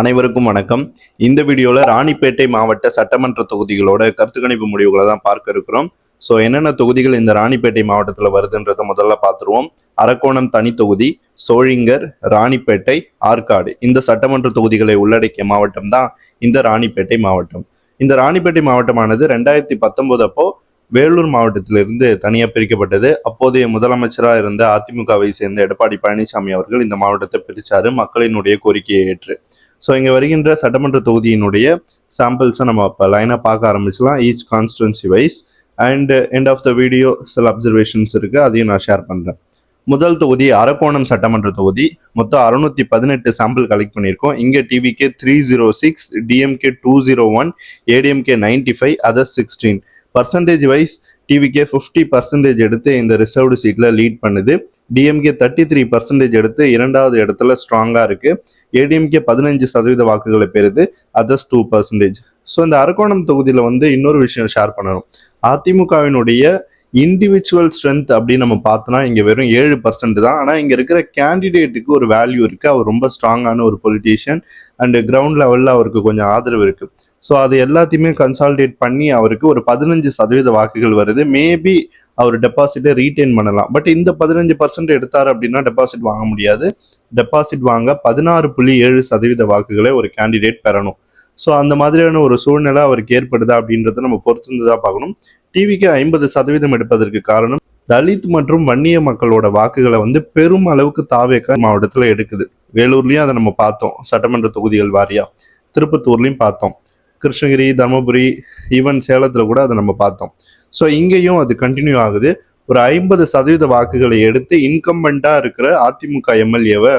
அனைவருக்கும் வணக்கம். இந்த வீடியோவில் ராணிப்பேட்டை மாவட்ட சட்டமன்ற தொகுதிகளோட கருத்து கணிப்பு முடிவுகளை தான் பார்க்க இருக்கிறோம். ஸோ என்னென்ன தொகுதிகள் இந்த ராணிப்பேட்டை மாவட்டத்தில் வருதுன்றதை முதல்ல பார்த்துருவோம். அரக்கோணம் தனி தொகுதி சோழிங்கர் ராணிப்பேட்டை ஆற்காடு. இந்த சட்டமன்ற தொகுதிகளை உள்ளடக்கிய மாவட்டம் தான் இந்த ராணிப்பேட்டை மாவட்டம். இந்த ராணிப்பேட்டை மாவட்டமானது ரெண்டாயிரத்தி பத்தொன்பது அப்போ வேலூர் மாவட்டத்திலிருந்து தனியாக பிரிக்கப்பட்டது. அப்போதைய முதலமைச்சராக இருந்த அதிமுகவை சேர்ந்த எடப்பாடி பழனிசாமி அவர்கள் இந்த மாவட்டத்தை பிரிச்சாரு. மக்களினுடைய கோரிக்கையை ஏற்று. ஸோ இங்கே வருகின்ற சட்டமன்ற தொகுதியினுடைய சாம்பிள்ஸை நம்ம இப்போ லைனாக பார்க்க ஆரம்பிச்சலாம் each constituency wise and end of the video சில அப்சர்வேஷன்ஸ் இருக்குது அதையும் நான் ஷேர் பண்ணுறேன் முதல் தொகுதி அரக்கோணம் சட்டமன்ற தொகுதி. மொத்தம் அறுநூத்தி பதினெட்டு சாம்பிள் கலெக்ட் பண்ணியிருக்கோம். இங்கே TVK three zero six DMK two zero one ADMK ninety five other sixteen percentage wise TVK fifty percentage எடுத்து இந்த ரிசர்வ்டு சீட்டில் லீட் பண்ணுது. டிஎம்கே தேர்ட்டி த்ரீ பர்சன்டேஜ் எடுத்து இரண்டாவது இடத்துல ஸ்ட்ராங்காக இருக்குது ஏடிஎம்கே பதினஞ்சு சதவீத வாக்குகளை பெறுது. அதர்ஸ் டூ பர்சன்டேஜ் ஸோ இந்த அரக்கோணம் தொகுதியில் வந்து இன்னொரு விஷயம் ஷேர் பண்ணணும். அதிமுகவினுடைய இண்டிவிஜுவல் ஸ்ட்ரென்த் அப்படின்னு நம்ம பார்த்தோம்னா இங்கே வெறும் ஏழு பர்சன்ட் தான். ஆனால் இங்கே இருக்கிற கேண்டிடேட்டுக்கு ஒரு வேல்யூ இருக்குது அவர் ரொம்ப ஸ்ட்ராங்கான ஒரு பொலிட்டீஷியன் அண்டு கிரவுண்ட் லெவலில் அவருக்கு கொஞ்சம் ஆதரவு இருக்குது ஸோ அது எல்லாத்தையுமே கன்சால்டேட் பண்ணி அவருக்கு ஒரு பதினஞ்சு சதவீத வாக்குகள் வருது. மேபி அவர் டெபாசிட்டை ரீட்டைன் பண்ணலாம். பட் இந்த பதினஞ்சு பர்சன்ட் எடுத்தார் அப்படின்னா டெபாசிட் வாங்க முடியாது. டெபாசிட் வாங்க பதினாறு புள்ளி ஏழு சதவீத வாக்குகளை ஒரு கேண்டிடேட் பெறணும். ஸோ அந்த மாதிரியான ஒரு சூழ்நிலை அவருக்கு ஏற்படுதா அப்படின்றத நம்ம பொறுத்திருந்து தான் பார்க்கணும் டிவிக்கு ஐம்பது சதவீதம் எடுப்பதற்கு காரணம் தலித் மற்றும் வன்னிய மக்களோட வாக்குகளை வந்து பெரும் அளவுக்கு தாவேக்க மாவட்டத்தில் எடுக்குது. வேலூர்லேயும் அதை நம்ம பார்த்தோம். சட்டமன்ற தொகுதிகள் வாரியா திருப்பத்தூர்லேயும் பார்த்தோம். கிருஷ்ணகிரி தருமபுரி ஈவன் சேலத்தில் கூட அதை நம்ம பார்த்தோம். ஸோ இங்கேயும் அது கண்டினியூ ஆகுது. ஒரு ஐம்பது சதவீத வாக்குகளை எடுத்து இன்கம்பண்டாக இருக்கிற அதிமுக எம்எல்ஏவை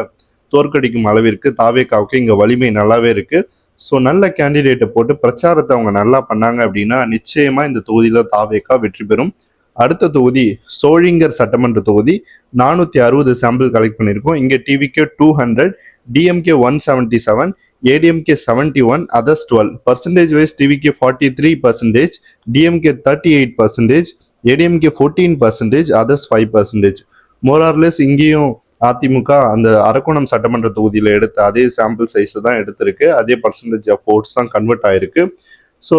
தோற்கடிக்கும் அளவிற்கு தாவேக்காவுக்கு இங்கே வலிமை நல்லாவே இருக்குது ஸோ நல்ல கேண்டிடேட்டை போட்டு பிரச்சாரத்தை அவங்க நல்லா பண்ணாங்க அப்படின்னா நிச்சயமாக இந்த தொகுதியில் தாவேக்கா வெற்றி பெறும். அடுத்த தொகுதி சோழிங்கர் சட்டமன்ற தொகுதி. நானூற்றி அறுபது சாம்பிள் கலெக்ட் பண்ணியிருக்கோம். இங்கே TVK two hundred DMK one seventy seven ADMK seventy one others twelve percentage wise TVK forty three percentage DMK thirty eight percentage ADMK fourteen percentage others five percentage more or less இங்கேயும் அதிமுக அந்த அரக்கோணம் சட்டமன்ற தொகுதியில் எடுத்த அதே sample size தான் எடுத்திருக்கு. அதே percentage of votes தான் கன்வெர்ட் ஆயிருக்கு. ஸோ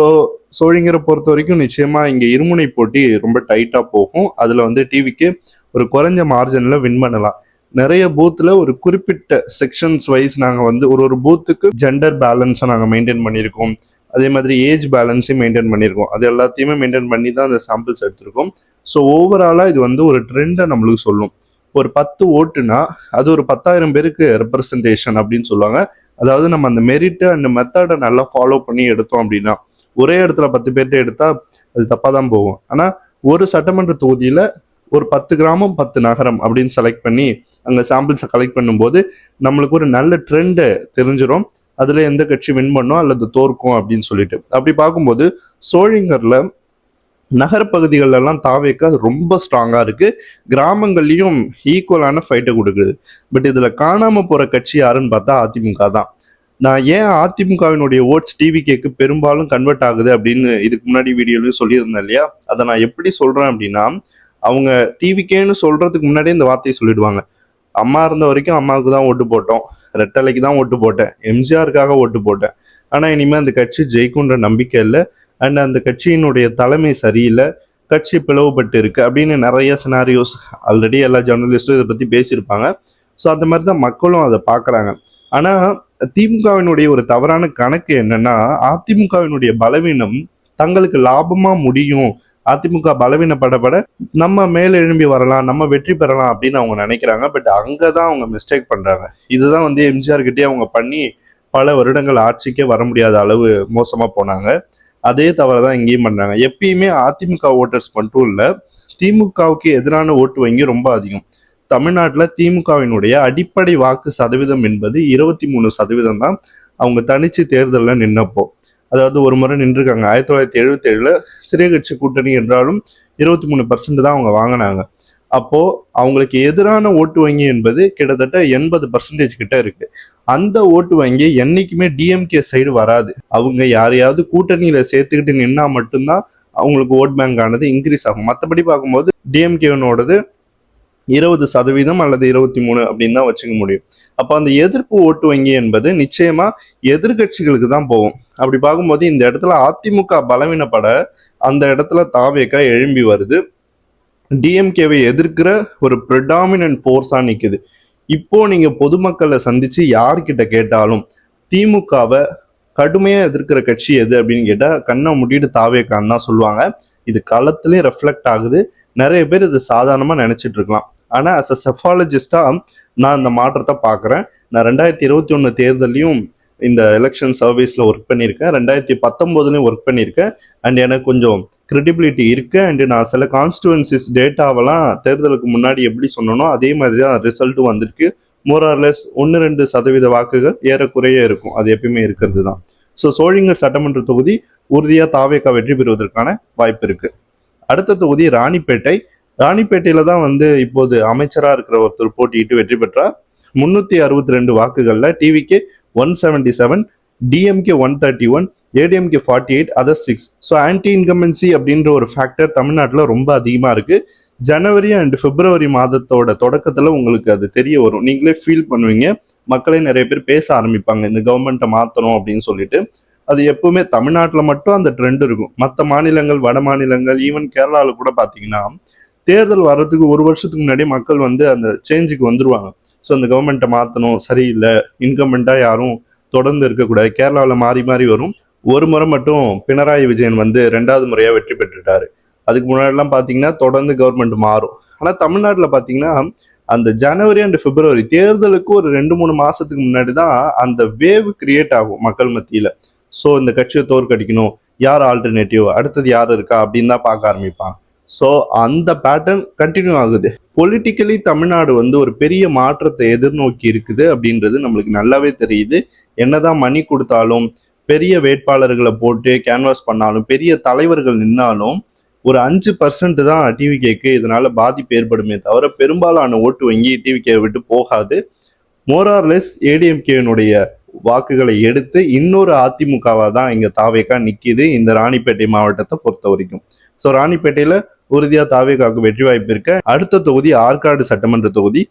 சோழிங்கரை பொறுத்த வரைக்கும் நிச்சயமாக இங்கே இருமுனை போட்டி ரொம்ப டைட்டாக போகும். அதில் வந்து டிவிக்கு ஒரு குறைஞ்ச மார்ஜினில் வின் பண்ணலாம். நிறைய பூத்தில் ஒரு குறிப்பிட்ட செக்ஷன்ஸ் வைஸ் நாங்கள் வந்து ஒரு ஒரு பூத்துக்கு ஜெண்டர் பேலன்ஸை நாங்கள் மெயின்டைன் பண்ணியிருக்கோம். அதே மாதிரி ஏஜ் பேலன்ஸையும் மெயின்டைன் பண்ணியிருக்கோம். அது எல்லாத்தையுமே மெயின்டைன் பண்ணி தான் அந்த சாம்பிள்ஸ் எடுத்திருக்கோம். ஸோ ஓவராலாக இது வந்து ஒரு ட்ரெண்டை நம்மளுக்கு சொல்லும். ஒரு பத்து ஓட்டுனா அது ஒரு பத்தாயிரம் பேருக்கு ரெப்ரசன்டேஷன் அப்படின்னு சொல்லுவாங்க. அதாவது நம்ம அந்த மெரிட்டு அண்ட் மெத்தடை நல்லா ஃபாலோ பண்ணி எடுத்தோம் அப்படின்னா ஒரே இடத்துல பத்து பேர்கிட்ட எடுத்தா அது தப்பாக தான் போகும். ஆனால் ஒரு சட்டமன்ற தொகுதியில் ஒரு பத்து கிராமம் பத்து நகரம் அப்படின்னு செலக்ட் பண்ணி அங்கே சாம்பிள்ஸை கலெக்ட் பண்ணும்போது நம்மளுக்கு ஒரு நல்ல ட்ரெண்டு தெரிஞ்சிடும் அதில் எந்த கட்சி வின் பண்ணும் அல்லது தோற்கும் அப்படின்னு சொல்லிட்டு. அப்படி பார்க்கும்போது சோழிங்கரில் நகர்ப்பகுதிகள் தாவேக்கா தாவேக்க ரொம்ப ஸ்ட்ராங்காக இருக்குது கிராமங்கள்லேயும் ஈக்குவலான ஃபைட்டை கொடுக்குது. பட் இதில் காணாமல் போகிற கட்சி யாருன்னு பார்த்தா அதிமுக தான். நான் ஏன் அதிமுகவினுடைய ஓட்ஸ் டிவிகேக்கு பெரும்பாலும் கன்வெர்ட் ஆகுது அப்படின்னு இதுக்கு முன்னாடி வீடியோலையும் சொல்லியிருந்தேன் இல்லையா? அதை நான் எப்படி சொல்கிறேன் அப்படின்னா அவங்க டிவிகேன்னு சொல்கிறதுக்கு முன்னாடியே இந்த வார்த்தையை சொல்லிடுவாங்க. அம்மா இருந்த வரைக்கும் அம்மாவுக்கு தான் ஓட்டு போட்டோம். ரெட்டலைக்கு தான் ஓட்டு போட்டேன். எம்ஜிஆருக்காக ஓட்டு போட்டேன். ஆனால் இனிமேல் அந்த கட்சி ஜெயிக்குன்ற நம்பிக்கை இல்லை. அண்ட் அந்த கட்சியினுடைய தலைமை சரியில்லை. கட்சி பிளவுபட்டு இருக்கு அப்படின்னு நிறைய சினாரியோஸ் ஆல்ரெடி எல்லா ஜேர்னலிஸ்டும் இதை பற்றி பேசியிருப்பாங்க. ஸோ அந்த மாதிரி தான் மக்களும் அதை பார்க்குறாங்க. ஆனால் திமுகவினுடைய ஒரு தவறான கணக்கு என்னன்னா அதிமுகவினுடைய பலவீனம் தங்களுக்கு லாபமாக முடியும் அதிமுக பலவீனப்படப்பட நம்ம மேல் எழும்பி வரலாம் நம்ம வெற்றி பெறலாம் அப்படின்னு அவங்க நினைக்கிறாங்க. பட் அங்கே தான் அவங்க மிஸ்டேக் பண்ணுறாங்க இதுதான் வந்து எம்ஜிஆர் கிட்டே அவங்க பண்ணி பல வருடங்கள் ஆட்சிக்கே வர முடியாத அளவு மோசமாக போனாங்க. அதே தவிர தான் இங்கேயும் பண்ணுறாங்க எப்பயுமே அதிமுக ஓட்டர்ஸ் மட்டும் இல்லை திமுகவுக்கு எதிரான ஓட்டு வங்கி ரொம்ப அதிகம். தமிழ்நாட்டில் திமுகவினுடைய அடிப்படை வாக்கு சதவீதம் என்பது இருபத்தி மூணு சதவீதம் தான் அவங்க தனிச்சு தேர்தலில் நின்னப்போ. அதாவது ஒரு முறை நின்றுருக்காங்க. ஆயிரத்தி தொள்ளாயிரத்தி எழுபத்தி ஏழுல சிறிய கட்சி கூட்டணி என்றாலும் இருபத்தி மூணு பர்சன்ட் தான் அவங்க வாங்கினாங்க. அப்போ அவங்களுக்கு எதிரான ஓட்டு வங்கி என்பது கிட்டத்தட்ட எண்பது பர்சன்டேஜ் கிட்ட இருக்கு. அந்த ஓட்டு வங்கி என்னைக்குமே டிஎம்கே சைடு வராது. அவங்க யாரையாவது கூட்டணியில சேர்த்துக்கிட்டு நின்னா மட்டும்தான் அவங்களுக்கு ஓட் பேங்க் ஆனது இன்க்ரீஸ் ஆகும். மற்றபடி பார்க்கும்போது டிஎம்கேனோடது இருபது சதவீதம் அல்லது இருபத்தி மூணு அப்படின்னு தான் வச்சுக்க முடியும். அப்போ அந்த எதிர்ப்பு ஓட்டு வங்கி என்பது நிச்சயமா எதிர்கட்சிகளுக்கு தான் போகும். அப்படி பார்க்கும்போது இந்த இடத்துல அதிமுக பலவீனப்பட அந்த இடத்துல தாவேக்கா எழும்பி வருது. டிஎம்கேவை எதிர்க்கிற ஒரு ப்ரிடாமினன்ட் ஃபோர்ஸாக நிற்குது இப்போ நீங்கள் பொதுமக்களை சந்திச்சு யார்கிட்ட கேட்டாலும் திமுகவை கடுமையாக எதிர்க்கிற கட்சி எது அப்படின்னு கேட்டால் கண்ணை முட்டிட்டு தாவேக்கான்னு தான் சொல்லுவாங்க. இது களத்துலேயும் ரெஃப்ளெக்ட் ஆகுது. நிறைய பேர் இது சாதாரணமாக நினச்சிட்டு இருக்கலாம். ஆனால் அஸ் அ செஃபாலஜிஸ்டாக நான் இந்த மாற்றத்தை பார்க்குறேன். நான் ரெண்டாயிரத்தி இருபத்தி ஒன்று தேர்தலையும் இந்த எலெக்ஷன் சர்வீஸில் ஒர்க் பண்ணியிருக்கேன். ரெண்டாயிரத்தி பத்தொம்போதுலேயும் ஒர்க் பண்ணியிருக்கேன். அண்ட் எனக்கு கொஞ்சம் கிரெடிபிலிட்டி இருக்குது அண்டு நான் சில கான்ஸ்டுவன்சிஸ் டேட்டாவெல்லாம் தேர்தலுக்கு முன்னாடி எப்படி சொன்னனோ அதே மாதிரி தான் ரிசல்ட்டும் வந்திருக்கு. மோரார்லெஸ் ஒன்று ரெண்டு சதவீத வாக்குகள் ஏறக்குறைய இருக்கும். அது எப்பயுமே இருக்கிறது தான் ஸோ சோழிங்கர் சட்டமன்ற தொகுதி உறுதியாக தாவேக்கா வெற்றி பெறுவதற்கான வாய்ப்பு இருக்குது அடுத்த தொகுதி ராணிப்பேட்டை. ராணிப்பேட்டையில தான் வந்து இப்போது அமைச்சராக இருக்கிற ஒருத்தர் போட்டியிட்டு வெற்றி பெற்றார். முன்னூத்தி அறுபத்தி ரெண்டு வாக்குகள்ல டிவிக்கு one seventy seven DMK one thirty one ADMK forty eight other six so anti incumbency அப்படின்ற ஒரு ஃபேக்டர் தமிழ்நாட்டில் ரொம்ப அதிகமாக இருக்கு. ஜனவரி அண்ட் பிப்ரவரி மாதத்தோட தொடக்கத்தில் உங்களுக்கு அது தெரிய வரும். நீங்களே ஃபீல் பண்ணுவீங்க. மக்களே நிறைய பேர் பேச ஆரம்பிப்பாங்க. இந்த கவர்மெண்ட்டை மாற்றணும் அப்படின்னு சொல்லிட்டு. அது எப்பவுமே தமிழ்நாட்டில் மட்டும் அந்த ட்ரெண்ட் இருக்கும். மற்ற மாநிலங்கள் வட மாநிலங்கள் ஈவன் கேரளாவில் கூட பார்த்தீங்கன்னா தேர்தல் வர்றதுக்கு ஒரு வருஷத்துக்கு முன்னாடி மக்கள் வந்து அந்த சேஞ்சுக்கு வந்துருவாங்க. ஸோ அந்த கவர்மெண்ட்டை மாற்றணும் சரியில்லை இன்கமெண்ட்டாக யாரும் தொடர்ந்து இருக்கக்கூடாது. கேரளாவில் மாறி மாறி வரும். ஒரு முறை மட்டும் பினராயி விஜயன் வந்து ரெண்டாவது முறையாக வெற்றி பெற்றுட்டாரு. அதுக்கு முன்னாடிலாம் பார்த்தீங்கன்னா தொடர்ந்து கவர்மெண்ட் மாறும். ஆனால் தமிழ்நாட்டில் பார்த்தீங்கன்னா அந்த ஜனவரி அண்ட் பிப்ரவரி தேர்தலுக்கு ஒரு ரெண்டு மூணு மாசத்துக்கு முன்னாடி தான் அந்த வேவ் கிரியேட் ஆகும் மக்கள் மத்தியில். ஸோ இந்த கட்சியை தோற்கடிக்கணும். யார் ஆல்டர்னேட்டிவ் அடுத்தது யார் இருக்கா? அப்படின்னு தான் பார்க்க ஆரம்பிப்பான். ஸோ அந்த பேட்டர்ன் கண்டினியூ ஆகுது. பொலிட்டிக்கலி தமிழ்நாடு வந்து ஒரு பெரிய மாற்றத்தை எதிர்நோக்கி இருக்குது அப்படின்றது நம்மளுக்கு நல்லாவே தெரியுது. என்னதான் மணி கொடுத்தாலும் பெரிய வேட்பாளர்களை போட்டு கேன்வாஸ் பண்ணாலும் பெரிய தலைவர்கள் நின்னாலும் ஒரு அஞ்சு பர்சன்ட் தான் டிவிகேக்கு இதனால பாதிப்பு ஏற்படுமே தவிர பெரும்பாலான ஓட்டு வங்கி டிவிகே விட்டு போகாது. மோரார்லெஸ் ஏடிஎம்கேனுடைய வாக்குகளை எடுத்து இன்னொரு அதிமுகவா தான் இங்க தாவேக்கா நிற்கிது இந்த ராணிப்பேட்டை மாவட்டத்தை பொறுத்த வரைக்கும். ஸோ ராணிப்பேட்டையில உறுதியா தாவேக்காவுக்கு வெற்றி வாய்ப்பு இருக்க. அடுத்த தொகுதி ஆற்காடு சட்டமன்ற தொகுதி.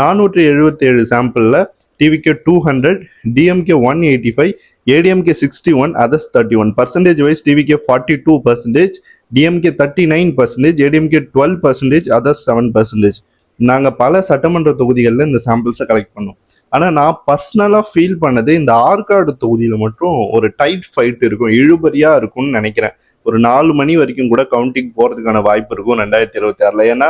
நானூற்றி எழுபத்தி ஏழு சாம்பிள்ல TVK two hundred DMK one eighty five ADMK sixty one others thirty one percentage wise TVK forty two percentage DMK thirty nine percentage ADMK twelve percentage others seven percentage நாங்கள் பல சட்டமன்ற தொகுதிகளில் இந்த சாம்பிள்ஸை கலெக்ட் பண்ணோம். ஆனால் நான் பர்சனலாக ஃபீல் பண்ணது இந்த ஆற்காடு தொகுதியில் மட்டும் ஒரு டைட் ஃபைட் இருக்கும் இழுபறியாக இருக்கும்னு நினைக்கிறேன். ஒரு நாலு மணி வரைக்கும் கூட கவுண்டிங் போகிறதுக்கான வாய்ப்பு இருக்கும் ரெண்டாயிரத்தி இருபத்தி ஆறில். ஏன்னா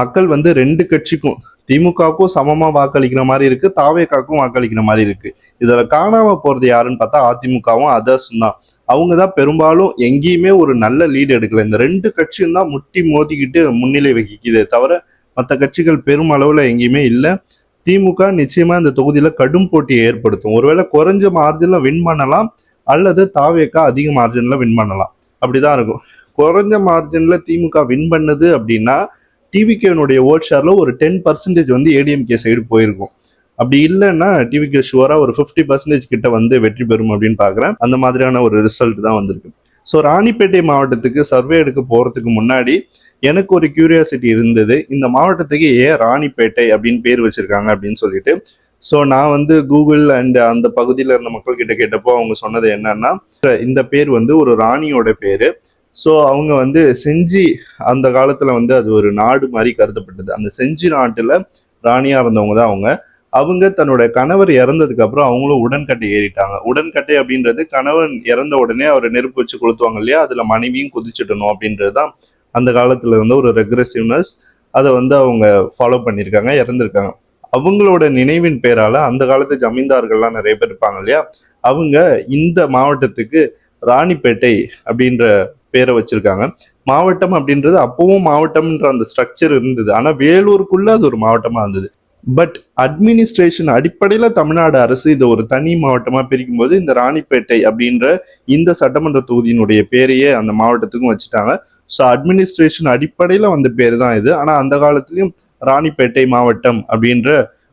மக்கள் வந்து ரெண்டு கட்சிக்கும் திமுகவுக்கும் சமமாக வாக்களிக்கிற மாதிரி இருக்கு தாவேக்காக்கும் வாக்களிக்கிற மாதிரி இருக்கு. இதில் காணாமல் போகிறது யாருன்னு பார்த்தா அதிமுகவும் அதர்ஸும் தான். அவங்க தான் பெரும்பாலும் எங்கேயுமே ஒரு நல்ல லீடு எடுக்கல. இந்த ரெண்டு கட்சியும் தான் முட்டி மோதிக்கிட்டு முன்னிலை வகிக்குதே தவிர மற்ற கட்சிகள் பெரும் அளவில் எங்கேயுமே இல்லை. திமுக நிச்சயமா இந்த தொகுதியில கடும் போட்டியை ஏற்படுத்தும். ஒருவேளை குறைஞ்ச மார்ஜின்ல வின் பண்ணலாம் அல்லது தாவேக்கா அதிக மார்ஜின்ல வின் பண்ணலாம். அப்படிதான் இருக்கும். குறைஞ்ச மார்ஜின்ல திமுக வின் பண்ணுது அப்படின்னா டிவிகேனுடைய ஓட் ஷேர்ல ஒரு டென் பர்சன்டேஜ் வந்து ஏடிஎம்கே சைடு போயிருக்கும். அப்படி இல்லைன்னா டிவிகே ஷுவராக ஒரு ஃபிஃப்டி பர்சன்டேஜ் கிட்ட வந்து வெற்றி பெறும் அப்படின்னு பார்க்குறேன் அந்த மாதிரியான ஒரு ரிசல்ட் தான் வந்திருக்கு. ஸோ ராணிப்பேட்டை மாவட்டத்துக்கு சர்வே எடுக்க போகிறதுக்கு முன்னாடி எனக்கு ஒரு கியூரியாசிட்டி இருந்தது. இந்த மாவட்டத்துக்கு ஏன் ராணிப்பேட்டை அப்படின்னு பேர் வச்சிருக்காங்க அப்படின்னு சொல்லிட்டு. ஸோ நான் வந்து கூகுள் அண்ட் அந்த பகுதியில் இருந்த மக்கள் கிட்ட கேட்டப்போ அவங்க சொன்னது என்னன்னா இந்த பேர் வந்து ஒரு ராணியோட பேர். ஸோ அவங்க வந்து செஞ்சி அந்த காலத்தில் வந்து அது ஒரு நாடு மாதிரி கருதப்பட்டது. அந்த செஞ்சி நாட்டில் ராணியாக இருந்தவங்க தான் அவங்க. அவங்க தன்னோட கணவர் இறந்ததுக்கு அப்புறம் அவங்களும் உடன்கட்டை ஏறிட்டாங்க. உடன்கட்டை அப்படின்றது கணவன் இறந்த உடனே அவர் நெருப்பு வச்சு கொளுத்துவாங்க இல்லையா? அதுல மனைவியும் குதிச்சிடணும் அப்படின்றது தான் அந்த காலத்துல இருந்த ஒரு ரெக்ரெசிவ்னஸ் அதை வந்து அவங்க ஃபாலோ பண்ணியிருக்காங்க இறந்துருக்காங்க. அவங்களோட நினைவின் பேரால அந்த காலத்து ஜமீன்தார்கள்லாம் நிறைய பேர் இருப்பாங்க இல்லையா? அவங்க இந்த மாவட்டத்துக்கு ராணிப்பேட்டை அப்படின்ற பேரை வச்சிருக்காங்க. மாவட்டம் அப்படின்றது அப்பவும் மாவட்டம்ன்ற அந்த ஸ்ட்ரக்சர் இருந்தது. ஆனா வேலூருக்குள்ள அது ஒரு மாவட்டமா இருந்தது. பட் அட்மினிஸ்ட்ரேஷன் அடிப்படையில் தமிழ்நாடு அரசு இதை ஒரு தனி மாவட்டமாக பிரிக்கும் போது இந்த ராணிப்பேட்டை அப்படின்ற இந்த சட்டமன்ற தொகுதியினுடைய பேரையே அந்த மாவட்டத்துக்கும் வச்சுட்டாங்க. ஸோ அட்மினிஸ்ட்ரேஷன் அடிப்படையில் வந்த பேர் தான் இது. ஆனால் அந்த காலத்துலையும் ராணிப்பேட்டை மாவட்டம் அப்படின்ற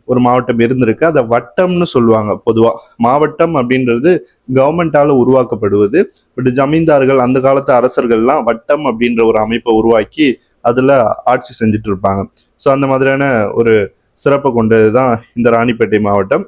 ஒரு மாவட்டம் இருந்திருக்கு. அதை வட்டம்னு சொல்லுவாங்க பொதுவாக மாவட்டம் அப்படின்றது கவர்மெண்டால உருவாக்கப்படுவது. பட் ஜமீன்தார்கள் அந்த காலத்து அரசர்கள்லாம் வட்டம் அப்படின்ற ஒரு அமைப்பை உருவாக்கி அதில் ஆட்சி செஞ்சுட்டு இருப்பாங்க. ஸோ அந்த மாதிரியான ஒரு சிறப்பை கொண்டது தான் இந்த ராணிப்பேட்டை மாவட்டம்.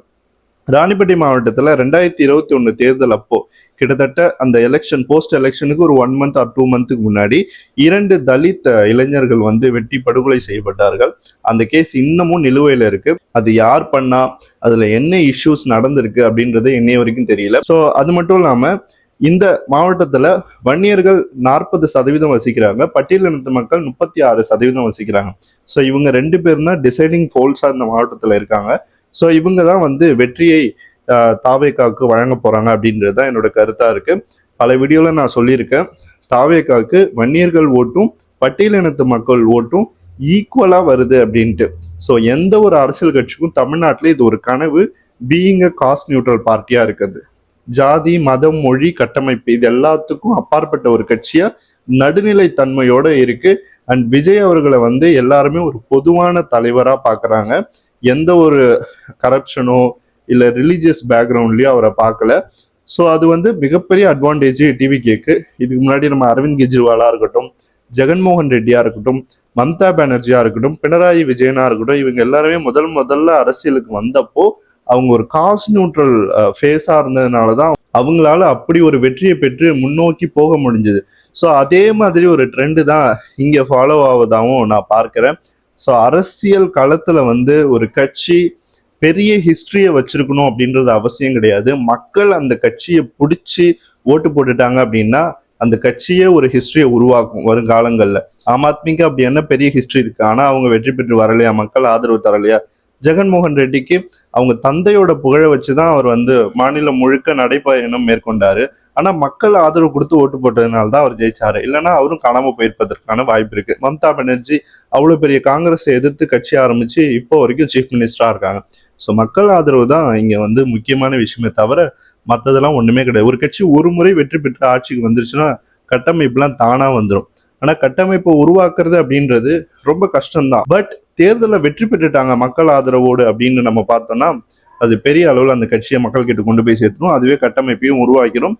ராணிப்பேட்டை மாவட்டத்தில் ரெண்டாயிரத்தி இருபத்தி ஒன்று தேர்தல் அப்போ கிட்டத்தட்ட அந்த எலெக்ஷன் போஸ்ட் எலெக்ஷனுக்கு ஒரு ஒன் மந்த் ஆர் டூ மந்த்துக்கு முன்னாடி இரண்டு தலித் இளைஞர்கள் வந்து வெட்டி படுகொலை செய்யப்பட்டார்கள். அந்த கேஸ் இன்னமும் நிலுவையில் இருக்கு. அது யார் பண்ணா அதுல என்ன இஷ்யூஸ் நடந்திருக்கு அப்படின்றது என்னைய வரைக்கும் தெரியல. ஸோ அது மட்டும் இல்லாமல் இந்த மாவட்டத்துல வன்னியர்கள் நாற்பது சதவீதம் வசிக்கிறாங்க பட்டியலினத்து மக்கள் முப்பத்தி ஆறு சதவீதம் வசிக்கிறாங்க. ஸோ இவங்க ரெண்டு பேரும் தான் டிசைடிங் ஃபோல்ஸா இந்த மாவட்டத்துல இருக்காங்க. ஸோ இவங்க தான் வந்து வெற்றியை ஆஹ், தாவேக்காவுக்கு வழங்க போறாங்க அப்படின்றது தான் என்னோட கருத்தா இருக்கு. பல வீடியோல நான் சொல்லியிருக்கேன். தாவேக்காவுக்கு வன்னியர்கள் ஓட்டும் பட்டியலினத்து மக்கள் ஓட்டும் ஈக்குவலா வருது அப்படின்ட்டு. ஸோ எந்த ஒரு அரசியல் கட்சிக்கும் தமிழ்நாட்டில் இது ஒரு கனவு. பீயிங் அ காஸ்ட் நியூட்ரல் பார்ட்டியா இருக்குது ஜாதி மதம் மொழி கட்டமைப்பு இது எல்லாத்துக்கும் அப்பாற்பட்ட ஒரு கட்சியா நடுநிலை தன்மையோட இருக்கு. அண்ட் விஜய் அவர்களை வந்து எல்லாருமே ஒரு பொதுவான தலைவரா பாக்குறாங்க. எந்த ஒரு கரப்ஷனோ இல்ல ரிலீஜியஸ் பேக்ரவுண்ட்லயோ அவரை பார்க்கல ஸோ அது வந்து மிகப்பெரிய அட்வான்டேஜ் டிவி கேக்கு இதுக்கு முன்னாடி நம்ம அரவிந்த் கெஜ்ரிவாலா இருக்கட்டும் ஜெகன்மோகன் ரெட்டியா இருக்கட்டும் மம்தா பானர்ஜியா இருக்கட்டும் பினராயி விஜயனா இருக்கட்டும் இவங்க எல்லாருமே முதல் முதல்ல அரசியலுக்கு வந்தப்போ அவங்க ஒரு காஸ்ட் நியூட்ரல் ஃபேஸாக இருந்ததுனால தான் அவங்களால அப்படி ஒரு வெற்றியை பெற்று முன்னோக்கி போக முடிஞ்சது. ஸோ அதே மாதிரி ஒரு ட்ரெண்டு தான் இங்கே ஃபாலோ ஆவதாகவும் நான் பார்க்குறேன். ஸோ அரசியல் களத்தில் வந்து ஒரு கட்சி பெரிய ஹிஸ்ட்ரியை வச்சிருக்கணும் அப்படின்றது அவசியம் கிடையாது. மக்கள் அந்த கட்சியை பிடிச்சி ஓட்டு போட்டுட்டாங்க அப்படின்னா அந்த கட்சியே ஒரு ஹிஸ்டரியை உருவாக்கும் வருங்காலங்களில். ஆம் ஆத்மிக்கு அப்படி என்ன பெரிய ஹிஸ்ட்ரி இருக்கு? ஆனால் அவங்க வெற்றி பெற்று வரலையா? மக்கள் ஆதரவு தரலையா? ஜெகன்மோகன் ரெட்டிக்கு அவங்க தந்தையோட புகழை வச்சு தான் அவர் வந்து மாநிலம் முழுக்க நடைபயணம் மேற்கொண்டாரு. ஆனால் மக்கள் ஆதரவு கொடுத்து ஓட்டு போட்டதுனால தான் அவர் ஜெயிச்சாரு. இல்லைன்னா அவரும் காணாம போயிருப்பதற்கான வாய்ப்பு இருக்கு. மம்தா பானர்ஜி அவ்வளோ பெரிய காங்கிரஸை எதிர்த்து கட்சி ஆரம்பிச்சு இப்போ வரைக்கும் சீஃப் மினிஸ்டராக இருக்காங்க. ஸோ மக்கள் ஆதரவு தான் இங்கே வந்து முக்கியமான விஷயமே தவிர மற்றதெல்லாம் ஒன்றுமே கிடையாது. ஒரு கட்சி ஒரு முறை வெற்றி பெற்று ஆட்சிக்கு வந்துருச்சுன்னா கட்டமைப்புலாம் தானாக வந்துடும் ஆனால் கட்டமைப்பை உருவாக்குறது அப்படின்றது ரொம்ப கஷ்டம்தான். பட் தேர்தலில் வெற்றி பெற்றுட்டாங்க மக்கள் ஆதரவோடு அப்படின்னு நம்ம பார்த்தோம்னா அது பெரிய அளவில் அந்த கட்சியை மக்கள் கிட்ட கொண்டு போய் சேர்த்தணும் அதுவே கட்டமைப்பையும் உருவாக்கிடும்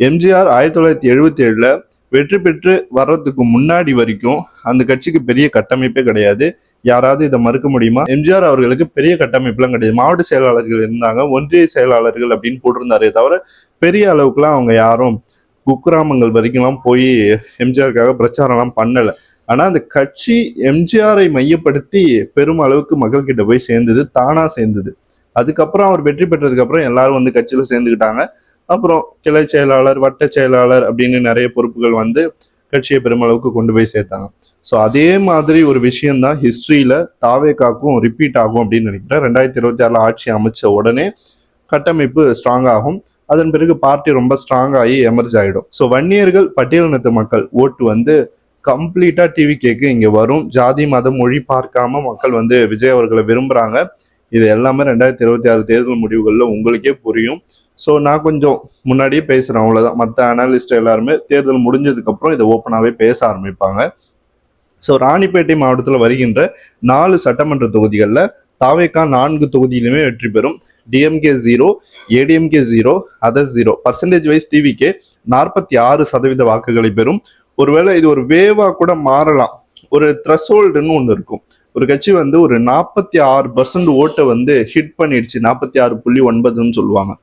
எம்ஜிஆர் ஆயிரத்தி தொள்ளாயிரத்தி எழுபத்தி ஏழில் வெற்றி பெற்று வர்றதுக்கு முன்னாடி வரைக்கும் அந்த கட்சிக்கு பெரிய கட்டமைப்பே கிடையாது. யாராவது இதை மறுக்க முடியுமா? எம்ஜிஆர் அவர்களுக்கு பெரிய கட்டமைப்புலாம் கிடையாது. மாவட்ட செயலாளர்கள் இருந்தாங்க ஒன்றிய செயலாளர்கள் அப்படின்னு போட்டிருந்தாரே தவிர பெரிய அளவுக்குலாம் அவங்க யாரும் குக்கிராமங்கள் வரைக்கும்லாம் போய் எம்ஜிஆருக்காக பிரச்சாரம்லாம் பண்ணலை. ஆனா அந்த கட்சி எம்ஜிஆரை மையப்படுத்தி பெரும் அளவுக்கு மக்கள் கிட்ட போய் சேர்ந்தது தானா சேர்ந்தது. அதுக்கப்புறம் அவர் வெற்றி பெற்றதுக்கு அப்புறம் எல்லாரும் வந்து கட்சியில சேர்ந்துக்கிட்டாங்க. அப்புறம் கிளை செயலாளர் வட்ட செயலாளர் அப்படின்னு நிறைய பொறுப்புகள் வந்து கட்சியை பெருமளவுக்கு கொண்டு போய் சேர்த்தாங்க. ஸோ அதே மாதிரி ஒரு விஷயம்தான் ஹிஸ்ட்ரியில தாவேக்காக்கும் ரிப்பீட் ஆகும் அப்படின்னு நினைக்கிறேன். ரெண்டாயிரத்தி இருபத்தி ஆறுல ஆட்சி அமைச்ச உடனே கட்டமைப்பு ஸ்ட்ராங் ஆகும். அதன் பிறகு பார்ட்டி ரொம்ப ஸ்ட்ராங் ஆகி எமர்ஜ் ஆகிடும் ஸோ வன்னியர்கள் பட்டியலினத்து மக்கள் ஓட்டு வந்து கம்ப்ளீட்டா டிவி கேக்கு இங்க வரும். ஜாதி மதம் மொழி பார்க்காம மக்கள் வந்து விஜய் அவர்களை விரும்புறாங்க. இது எல்லாமே ரெண்டாயிரத்தி இருபத்தி ஆறு தேர்தல் முடிவுகள்ல உங்களுக்கே புரியும். ஸோ நான் கொஞ்சம் முன்னாடியே பேசுறேன் அவ்வளவுதான். மற்ற அனாலிஸ்ட் எல்லாருமே தேர்தல் முடிஞ்சதுக்கு அப்புறம் இதை ஓப்பனாகவே பேச ஆரம்பிப்பாங்க. ஸோ ராணிப்பேட்டை மாவட்டத்தில் வருகின்ற நாலு சட்டமன்ற தொகுதிகளில் தாவேக்கா நான்கு தொகுதியிலுமே வெற்றி பெறும். DMK zero ADMK zero other zero percentage wise TVK நாற்பத்தி ஆறு சதவீத வாக்குகளை பெறும். ஒருவேளை இது ஒரு வேவா கூட மாறலாம். ஒரு த்ரெஷோல்டுன்னு ஒன்று இருக்கும். ஒரு கட்சி வந்து ஒரு நாற்பத்தி ஆறு பர்சன்ட் ஓட்டை வந்து ஹிட் பண்ணிடுச்சு. நாற்பத்தி ஆறு புள்ளி ஒன்பதுன்னு சொல்லுவாங்க.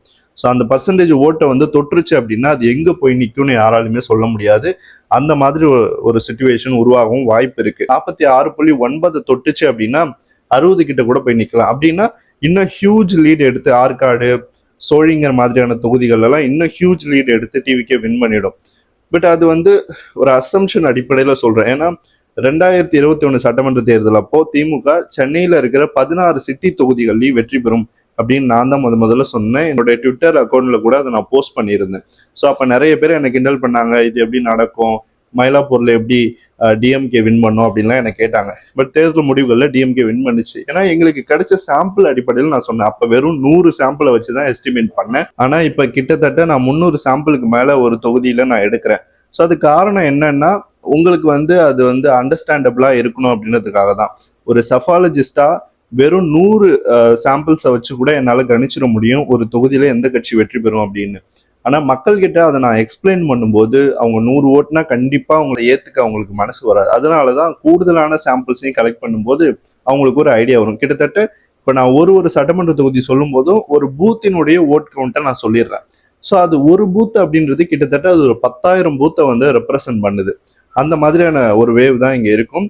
ஸோ அந்த பர்சன்டேஜ் ஓட்டை வந்து தொற்றுச்சு அப்படின்னா அது எங்கே போய் நிற்கும்னு யாராலுமே சொல்ல முடியாது. அந்த மாதிரி ஒரு- சுச்சுவேஷன் உருவாகவும் வாய்ப்பு இருக்கு. நாற்பத்தி ஆறு புள்ளி ஒன்பது தொட்டுச்சு அப்படின்னா அறுபது கிட்ட கூட போய் நிற்கலாம் அப்படின்னா இன்னும் ஹியூஜ் லீட் எடுத்து ஆற்காடு சோழிங்கர் மாதிரியான தொகுதிகள் எல்லாம் இன்னும் ஹியூஜ் லீட் எடுத்து டிவிக்கே வின் பண்ணிடும். பட் அது வந்து ஒரு அசம்ஷன் அடிப்படையில் சொல்கிறேன் ஏன்னா ரெண்டாயிரத்தி இருபத்தி ஒன்று சட்டமன்ற தேர்தல் அப்போ திமுக சென்னையில் இருக்கிற பதினாறு சிட்டி தொகுதிகள்லையும் வெற்றி பெறும் அப்படின்னு நான் தான் முத முதல்ல சொன்னேன். என்னுடைய ட்விட்டர் அக்கௌண்ட்ல கூட அதை நான் போஸ்ட் பண்ணியிருந்தேன். ஸோ அப்போ நிறைய பேர் என்னை கிண்டல் பண்ணாங்க. இது எப்படி நடக்கும்? மயிலாப்பூர்ல எப்படி டிஎம்கே வின் பண்ணும் அப்படின்லாம் எனக்கு கேட்டாங்க. பட் தேர்தல் முடிவுகளில் டிஎம்கே வின் பண்ணுச்சு. ஏன்னா எங்களுக்கு கிடைச்ச சாம்பிள் அடிப்படையில் நான் சொன்னேன். அப்போ வெறும் நூறு சாம்பிளை வச்சு தான் எஸ்டிமேட் பண்ணேன். ஆனால் இப்போ கிட்டத்தட்ட நான் முந்நூறு சாம்பிளுக்கு மேலே ஒரு தொகுதியில் நான் எடுக்கிறேன். ஸோ அது காரணம் என்னன்னா உங்களுக்கு வந்து அது வந்து அண்டர்ஸ்டாண்டபிளாக இருக்கணும் அப்படின்றதுக்காக தான். ஒரு சஃபாலஜிஸ்டாக வெறும் நூறு சாம்பிள்ஸை வச்சு கூட என்னால் கணிச்சிட முடியும். ஒரு தொகுதியில் எந்த கட்சி வெற்றி பெறும் அப்படின்னு. ஆனா மக்கள் கிட்ட அதை நான் எக்ஸ்பிளைன் பண்ணும்போது அவங்க நூறு ஓட்டுனா கண்டிப்பாக அவங்களை ஏத்துக்க அவங்களுக்கு மனசு வராது. அதனாலதான் கூடுதலான சாம்பிள்ஸையும் கலெக்ட் பண்ணும்போது அவங்களுக்கு ஒரு ஐடியா வரும். கிட்டத்தட்ட இப்போ நான் ஒரு ஒரு சட்டமன்ற தொகுதி சொல்லும் போதும் ஒரு பூத்தினுடைய ஓட் கவுண்ட்டை நான் சொல்லிடுறேன். ஸோ அது ஒரு பூத் அப்படின்றது கிட்டத்தட்ட அது ஒரு பத்தாயிரம் பூத்தை வந்து ரெப்ரசன்ட் பண்ணுது. அந்த மாதிரியான ஒரு வேவ் தான் இங்கே இருக்கும்.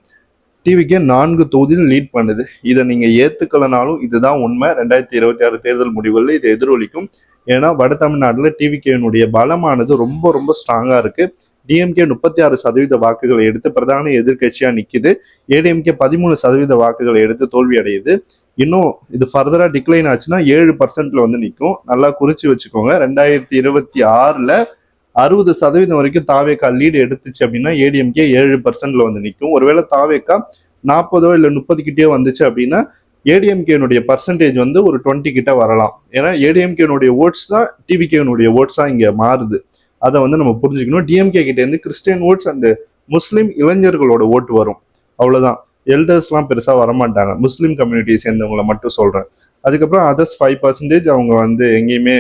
டிவிக்கே நான்கு தொகுதியில் லீட் பண்ணுது. இதை நீங்கள் ஏற்றுக்கலனாலும் இதுதான் உண்மை. ரெண்டாயிரத்தி இருபத்தி ஆறு தேர்தல் முடிவுகளில் இது எதிரொலிக்கும். ஏன்னா வட தமிழ்நாட்டில் டிவிகேனுடைய பலமானது ரொம்ப ரொம்ப ஸ்ட்ராங்காக இருக்குது டிஎம்கே முப்பத்தி ஆறு சதவீத வாக்குகளை எடுத்து பிரதான எதிர்கட்சியாக நிற்கிது ஏடிஎம்கே பதிமூணு சதவீத வாக்குகளை எடுத்து தோல்வி அடையுது இன்னும் இது ஃபர்தராக டிக்ளைன் ஆச்சுன்னா ஏழு பர்சன்ட்ல வந்து நிற்கும் நல்லா குறிச்சு வச்சுக்கோங்க. ரெண்டாயிரத்தி இருபத்தி ஆறில் அறுபது சதவீதம் வரைக்கும் தாவேக்கா லீடு எடுத்துச்சு அப்படின்னா ஏடிஎம்கே ஏழு பர்சன்ட்ல வந்து நிற்கும் ஒருவேளை தாவேக்கா நாற்பதோ இல்லை முப்பது கிட்டேயோ வந்துச்சு அப்படின்னா ஏடிஎம்கேனுடைய பர்சன்டேஜ் வந்து ஒரு டுவெண்ட்டி கிட்ட வரலாம். ஏன்னா ஏடிஎம்கேனுடைய ஓட்ஸ் தான் டிவிகேனுடைய ஓட்ஸாக இங்கே மாறுது. அதை வந்து நம்ம புரிஞ்சுக்கணும். டிஎம்கே கிட்டேருந்து கிறிஸ்டியன் ஓட்ஸ் அண்டு முஸ்லீம் இளைஞர்களோட ஓட்டு வரும். அவ்வளோதான் எல்டர்ஸ்லாம் பெருசாக வரமாட்டாங்க. முஸ்லீம் கம்யூனிட்டியை சேர்ந்தவங்கள மட்டும் சொல்கிறேன் அதுக்கப்புறம் அதர்ஸ் ஃபைவ் பர்சன்டேஜ் அவங்க வந்து எங்கேயுமே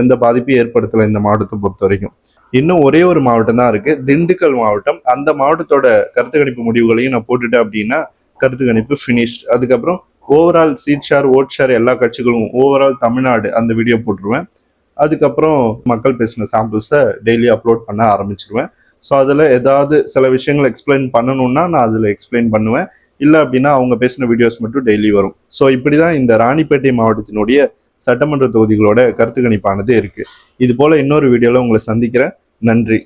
எந்த பாதிப்பையும் ஏற்படுத்தலை இந்த மாவட்டத்தை பொறுத்த வரைக்கும். இன்னும் ஒரே ஒரு மாவட்டம் தான் இருக்குது திண்டுக்கல் மாவட்டம். அந்த மாவட்டத்தோட கருத்து கணிப்பு முடிவுகளையும் நான் போட்டுட்டேன் அப்படின்னா கருத்து கணிப்பு ஃபினிஷ்ட் அதுக்கப்புறம் overall seat share vote share எல்லா கட்சிகளும் ஓவரால் தமிழ்நாடு அந்த வீடியோ போட்டுருவேன். அதுக்கப்புறம் மக்கள் பேசின சாம்பிள்ஸை டெய்லி அப்லோட் பண்ண ஆரம்பிச்சிருவேன். ஸோ அதில் ஏதாவது சில விஷயங்கள் எக்ஸ்பிளைன் பண்ணணும்னா நான் அதில் எக்ஸ்பிளைன் பண்ணுவேன். இல்லை அப்படின்னா அவங்க பேசின வீடியோஸ் மட்டும் டெய்லி வரும். ஸோ இப்படி தான் இந்த ராணிப்பேட்டை மாவட்டத்தினுடைய சட்டமன்ற தொகுதிகளோட கருத்து கணிப்பானது இருக்குது இது போல் இன்னொரு வீடியோவில் உங்களை சந்திக்கிறேன். நன்றி.